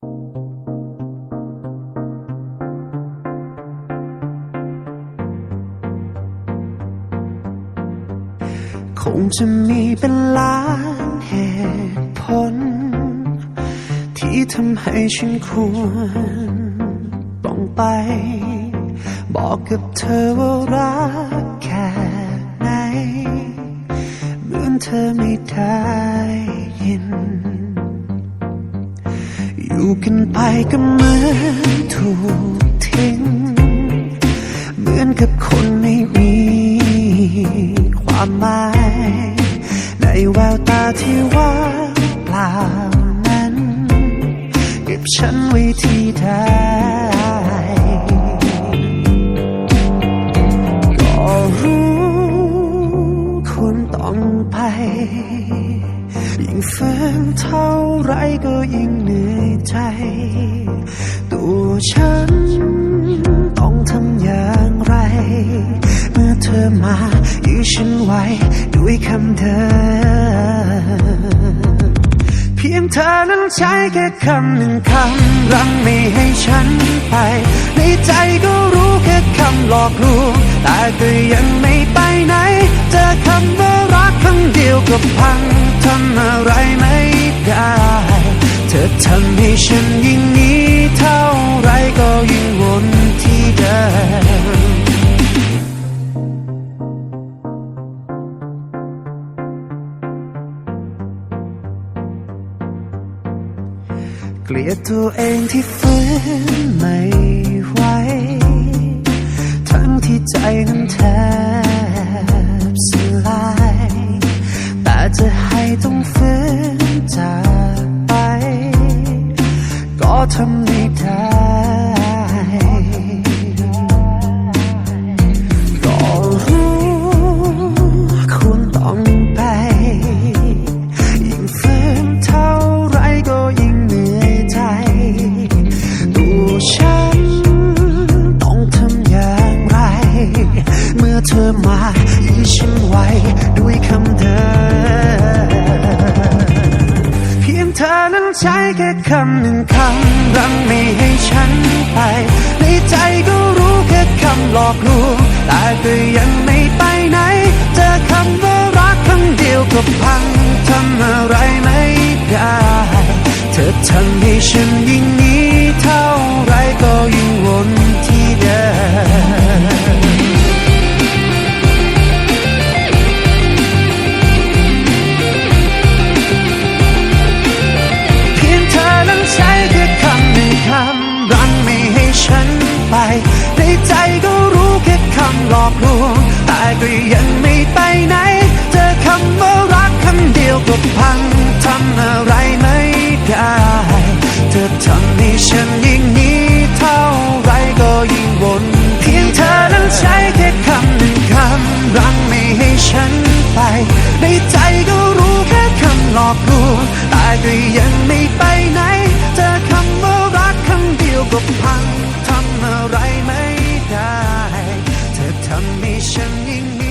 คงจะมีเป็นล้านเหตุผล ที่ทำให้ฉันควรต้องไป บอกกับเธอว่ารักแค่ไหนเหมือนเธอไม่ได้ยิน อยู่กันไปก็เหมือนถูกทิ้ง เหมือนกับคนไม่มีความหมาย ในแววตาที่ว่างเปล่านั้น เก็บฉันไว้ที่ใดก็รู้คุณต้องไป ยิ่งฝืนเท่าไรก็ยิ่งเหนื่อยใจ ตัวฉันต้องทำอย่างไร เมื่อเธอมายื้อฉันไว้ด้วยคำเดิมเพียงเธอนั้นใช้แค่คำหนึ่งคำรั้งไม่ให้ฉันไป ในใจก็รู้แค่คำหลอกลวงแต่ก็ยังไม่ไปไหน เจอคำว่ารักคำเดียวก็พัง ทำให้ฉันยิ่งนี้เท่าไรก็ยิ่งวนที่เดิมเกลียดตัวเองที่ฝืนไม่ไหวทั้งที่ใจนั้นแทบสลาย แต่จะให้ต้องฝืนใจ ทำไม่ได้ก็รู้คุณต้องไป ยิ่งฝืนเท่าไรก็ยิ่งเหนื่อยใจตัวฉันต้องทำอย่างไร เมื่อเธอมายื้อฉันไว้ นั้นใช้แค่คำหนึ่งคำรั้งไม่ให้ฉันไป ในใจก็รู้แค่คำหลอกลวงแต่ก็ยังไม่ไปไหน เจอคำว่ารักคำเดียวก็พังทำอะไรไม่ได้ เธอทำให้ฉันยิ่ง ในใจก็รู้แค่คำหลอกลวง แต่ก็ยังไม่ไปไหน เจอคำว่ารักคำเดียวก็พังทำอะไรไม่ได้ เธอทำให้ฉันยิ่งนี้เท่าไรก็ยิ่งวนเพียงเธอนั้นใช้แค่คำหนึ่งคำรั้งไม่ให้ฉันไป ในใจก็รู้แค่คำหลอกลวง แต่ก็ยังไม่ไปไหน เจอคำว่ารักคำเดียวก็พัง 你生命